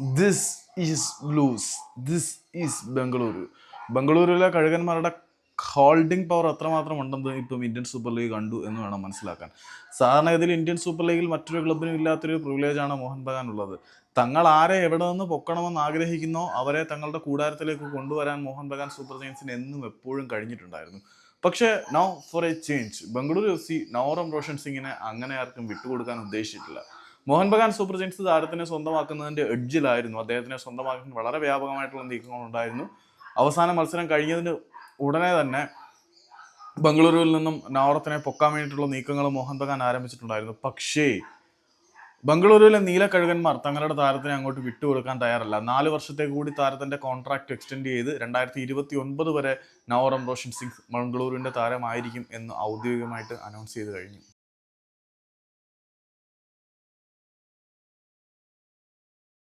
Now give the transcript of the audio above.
This is loose this is Bengaluru ബംഗളൂരുവിലെ കഴുകന്മാരുടെ holding power എത്രമാത്രം ഉണ്ടെന്ന് ഇപ്പം ഇന്ത്യൻ സൂപ്പർ ലീഗ് കണ്ടു എന്ന് വേണം മനസ്സിലാക്കാൻ. സാധാരണഗതിയിൽ ഇന്ത്യൻ സൂപ്പർ ലീഗിൽ മറ്റൊരു ക്ലബിനും ഇല്ലാത്തൊരു പ്രിവിലേജാണ് മോഹൻ ബഗാൻ ഉള്ളത്. തങ്ങൾ ആരെ എവിടെ നിന്ന് പൊക്കണമെന്ന് ആഗ്രഹിക്കുന്നോ അവരെ തങ്ങളുടെ കൂടാരത്തിലേക്ക് കൊണ്ടുവരാൻ മോഹൻ ബഗാൻ സൂപ്പർ ജയൻസിന് എന്നും എപ്പോഴും കഴിഞ്ഞിട്ടുണ്ടായിരുന്നു. പക്ഷേ now for a change Bengaluru F C നവറം Roshan സിംഗിനെ അങ്ങനെ ആർക്കും വിട്ടുകൊടുക്കാൻ ഉദ്ദേശിച്ചിട്ടില്ല. മോഹൻ ബഗാൻ സൂപ്പർ ജയൻസ് താരത്തിനെ സ്വന്തമാക്കുന്നതിന്റെ എഡ്ജിലായിരുന്നു. അദ്ദേഹത്തിനെ സ്വന്തമാക്കാൻ വളരെ വ്യാപകമായിട്ടുള്ള നീക്കങ്ങളുണ്ടായിരുന്നു അവസാന മത്സരം കഴിഞ്ഞതിന് ഉടനെ തന്നെ ബംഗളൂരുവിൽ നിന്നും നവറത്തിനെ പൊക്കാൻ വേണ്ടിയിട്ടുള്ള നീക്കങ്ങൾ മോഹൻ ബഗാൻ ആരംഭിച്ചിട്ടുണ്ടായിരുന്നു. പക്ഷേ ബംഗളൂരുവിലെ നീലക്കഴുകന്മാർ തങ്ങളുടെ താരത്തിനെ അങ്ങോട്ട് വിട്ടുകൊടുക്കാൻ തയ്യാറല്ല. നാല് വർഷത്തെ കൂടി താരത്തിന്റെ കോൺട്രാക്ട് എക്സ്റ്റെൻഡ് ചെയ്ത് രണ്ടായിരത്തി ഇരുപത്തി ഒൻപത് വരെ നവറം റോഷൻ സിംഗ് ബംഗളൂരുവിന്റെ താരമായിരിക്കും എന്ന് ഔദ്യോഗികമായിട്ട് അനൗൺസ് ചെയ്ത് കഴിഞ്ഞു.